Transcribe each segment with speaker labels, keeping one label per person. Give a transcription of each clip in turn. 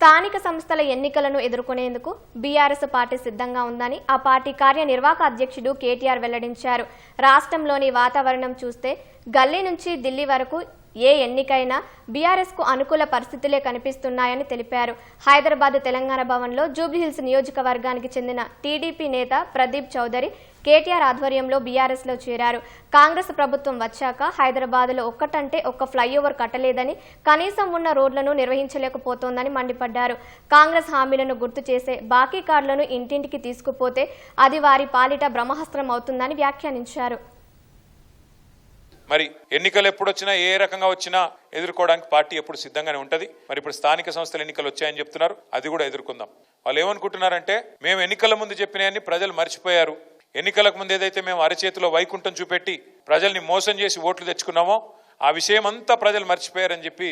Speaker 1: స్థానిక సంస్థల ఎన్నికలను ఎదుర్కొనేందుకు బీఆర్ఎస్ పార్టీ సిద్ధంగా ఉందని ఆ పార్టీ కార్యనిర్వాహక అధ్యక్షుడు కేటీఆర్ వెల్లడించారు. రాష్ట్రంలోని వాతావరణం చూస్తే గల్లీ నుంచి ఢిల్లీ వరకు ఏ ఎన్నికైనా బీఆర్ఎస్కు అనుకూల పరిస్థితులే కనిపిస్తున్నాయని తెలిపారు. హైదరాబాద్ తెలంగాణ భవన్లో జూబ్లీహిల్స్ నియోజకవర్గానికి చెందిన టీడీపీ నేత ప్రదీప్ చౌదరి కేటీఆర్ ఆధ్వర్యంలో బీఆర్ఎస్లో చేరారు. కాంగ్రెస్ ప్రభుత్వం వచ్చాక హైదరాబాద్లో ఒక్కటంటే ఒక్క ఫ్లైఓవర్ కట్టలేదని కనీసం ఉన్న రోడ్లను నిర్వహించలేకపోతోందని మండిపడ్డారు. కాంగ్రెస్ హామీలను గుర్తు చేసే బాకీ కార్డులను ఇంటింటికి తీసుకుపోతే అది వారి పాలిట బ్రహ్మహస్త్రం అవుతుందని వ్యాఖ్యానించారు.
Speaker 2: మరి ఎన్నికలు ఎప్పుడు వచ్చినా ఏ రకంగా వచ్చినా ఎదుర్కోవడానికి పార్టీ ఎప్పుడు సిద్ధంగానే ఉంటుంది. మరి ఇప్పుడు స్థానిక సంస్థల ఎన్నికలు వచ్చాయని చెప్తున్నారు. అది కూడా ఎదుర్కొందాం. వాళ్ళు ఏమనుకుంటున్నారంటే మేము ఎన్నికల ముందు చెప్పినాయని ప్రజలు మర్చిపోయారు. ఎన్నికలకు ముందు ఏదైతే మేము అరచేతిలో వైకుంఠం చూపెట్టి ప్రజల్ని మోసం చేసి ఓట్లు తెచ్చుకున్నామో ఆ విషయం అంతా ప్రజలు మర్చిపోయారని చెప్పి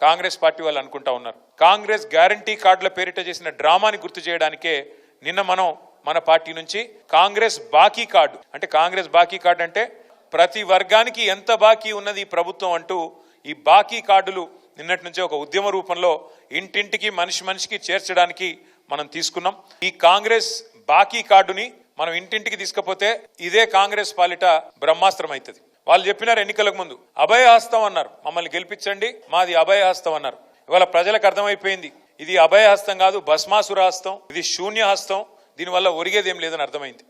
Speaker 2: కాంగ్రెస్ పార్టీ వాళ్ళు అనుకుంటా ఉన్నారు. కాంగ్రెస్ గ్యారంటీ కార్డుల పేరిట చేసిన డ్రామాని గుర్తు చేయడానికే నిన్న మనం మన పార్టీ నుంచి కాంగ్రెస్ బాకీ కార్డు అంటే కాంగ్రెస్ బాకీ కార్డు అంటే ప్రతి వర్గానికి ఎంత బాకీ ఉన్నది ప్రభుత్వం అంటూ ఈ బాకీ కార్డులు నిన్నటి నుంచే ఒక ఉద్యమ రూపంలో ఇంటింటికి మనిషి మనిషికి చేర్చడానికి మనం తీసుకున్నాం. ఈ కాంగ్రెస్ బాకీ కార్డుని మనం ఇంటింటికి తీసుకపోతే ఇదే కాంగ్రెస్ పాలిట బ్రహ్మాస్త్రం అవుతుంది వాళ్ళు చెప్పినారు ఎన్నికలకు ముందు అభయహస్తం అన్నారు. మమ్మల్ని గెలిపించండి మాది అభయహస్తం అన్నారు. ఇవాళ ప్రజలకు అర్థమైపోయింది ఇది అభయహస్తం కాదు భస్మాసుర హస్తం ఇది శూన్య హస్తం దీనివల్ల ఒరిగేది ఏం లేదని అర్థమైంది.